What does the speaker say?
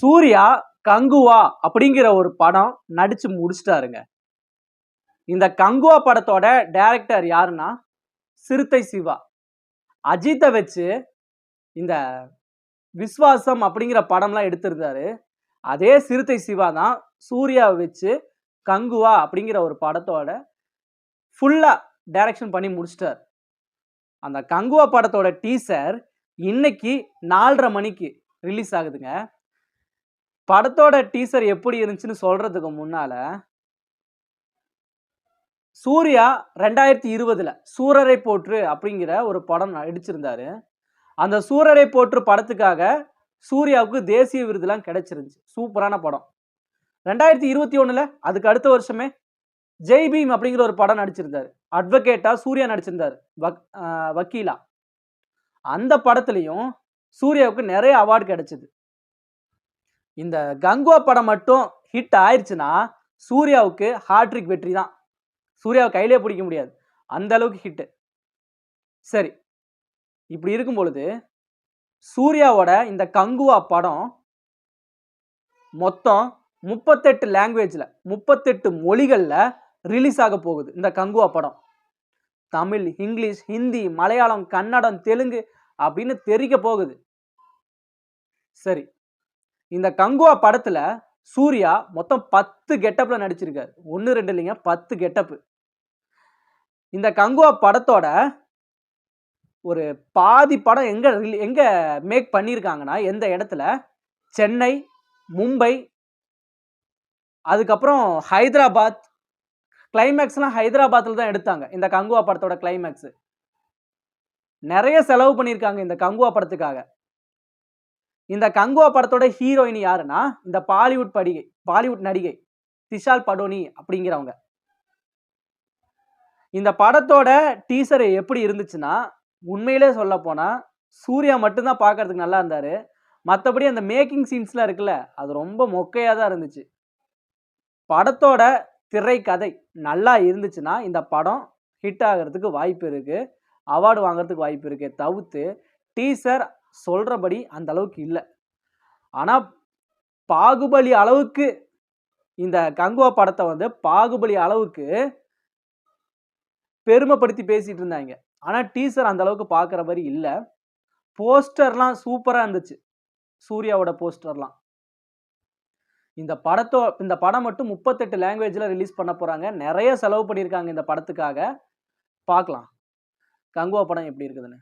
சூர்யா கங்குவா அப்படிங்கிற ஒரு படம் நடிச்சு முடிச்சிட்டாருங்க. இந்த கங்குவா படத்தோட டைரக்டர் யாருன்னா சிறுத்தை சிவா. அஜித்தை வச்சு இந்த விஸ்வாசம் அப்படிங்கிற படம்லாம் எடுத்திருந்தாரு. அதே சிறுத்தை சிவா தான் சூர்யாவை வச்சு கங்குவா அப்படிங்கிற ஒரு படத்தோட ஃபுல்லாக டைரக்ஷன் பண்ணி முடிச்சிட்டார். அந்த கங்குவா படத்தோட டீசர் இன்னைக்கு நாலரை மணிக்கு ரிலீஸ் ஆகுதுங்க. படத்தோட டீசர் எப்படி இருந்துச்சுன்னு சொல்றதுக்கு முன்னால சூர்யா ரெண்டாயிரத்தி இருபதுல சூரரை போற்று அப்படிங்கிற ஒரு படம் நடிச்சிருந்தாரு. அந்த சூரரை போற்று படத்துக்காக சூர்யாவுக்கு தேசிய விருதுலாம் கிடைச்சிருந்துச்சு. சூப்பரான படம். ரெண்டாயிரத்தி இருபத்தி ஒண்ணுல அதுக்கு அடுத்த வருஷமே ஜெய் பீம் அப்படிங்கிற ஒரு படம் நடிச்சிருந்தாரு. அட்வொகேட்டா சூர்யா நடிச்சிருந்தாரு. வக் வக்கீலா. அந்த படத்துலையும் சூர்யாவுக்கு நிறைய அவார்டு கிடைச்சது. இந்த கங்குவா படம் மட்டும் ஹிட் ஆயிடுச்சுன்னா சூர்யாவுக்கு ஹாட்ரிக் வெற்றி தான். சூர்யாவை கையிலே பிடிக்க முடியாது. அந்த அளவுக்கு ஹிட்டு சரி. இப்படி இருக்கும் பொழுது சூர்யாவோட இந்த கங்குவா படம் மொத்தம் முப்பத்தெட்டு லாங்குவேஜில் முப்பத்தெட்டு மொழிகளில் ரிலீஸ் ஆக போகுது இந்த கங்குவா படம். தமிழ் இங்கிலீஷ் ஹிந்தி மலையாளம் கன்னடம் தெலுங்கு அப்படின்னு தெரிக்க போகுது. சரி. இந்த கங்குவா படத்தில் சூர்யா மொத்தம் பத்து கெட்டப்பில் நடிச்சிருக்காரு. ஒன்று ரெண்டு இல்லைங்க பத்து கெட்டப்பு இந்த கங்குவா படத்தோட ஒரு பாதி படம் எங்கே எங்கே மேக் பண்ணியிருக்காங்கன்னா எந்த இடத்துல? சென்னை மும்பை அதுக்கப்புறம் ஹைதராபாத். கிளைமேக்ஸ்லாம் ஹைதராபாத்தில் தான் எடுத்தாங்க இந்த கங்குவா படத்தோட கிளைமேக்ஸு நிறைய செலவு பண்ணியிருக்காங்க இந்த கங்குவா படத்துக்காக. இந்த கங்குவா படத்தோட ஹீரோயின் யாருன்னா இந்த பாலிவுட் படிகை பாலிவுட் நடிகை திஷால் படோனி அப்படிங்கிறவங்க. இந்த படத்தோட டீசர் எப்படி இருந்துச்சுன்னா உண்மையிலே சொல்ல போனால் சூர்யா மட்டும்தான் பார்க்கறதுக்கு நல்லா இருந்தார். மற்றபடி அந்த மேக்கிங் சீன்ஸ்லாம் இருக்குல்ல அது ரொம்ப மொக்கையாக தான் இருந்துச்சு. படத்தோட திரைக்கதை நல்லா இருந்துச்சுன்னா இந்த படம் ஹிட் ஆகிறதுக்கு வாய்ப்பு இருக்குது அவார்டு வாங்குறதுக்கு வாய்ப்பு இருக்குது தவிர்த்து டீசர் சொல்கிறபடி அந்த அளவுக்கு இல்லை. ஆனால் பாகுபலி அளவுக்கு இந்த கங்குவா படத்தை வந்து பாகுபலி அளவுக்கு பெருமைப்படுத்தி பேசிகிட்டு இருந்தாங்க. ஆனால் டீசர் அந்த அளவுக்கு பார்க்குற மாதிரி இல்லை. போஸ்டர்லாம் சூப்பராக இருந்துச்சு. சூர்யாவோட போஸ்டர்லாம். இந்த படத்தோ இந்த படம் மட்டும் முப்பத்தெட்டு லாங்குவேஜில் ரிலீஸ் பண்ண போகிறாங்க நிறைய செலவு பண்ணியிருக்காங்க இந்த படத்துக்காக. பார்க்கலாம் கங்குவா படம் எப்படி இருக்குதுன்னு.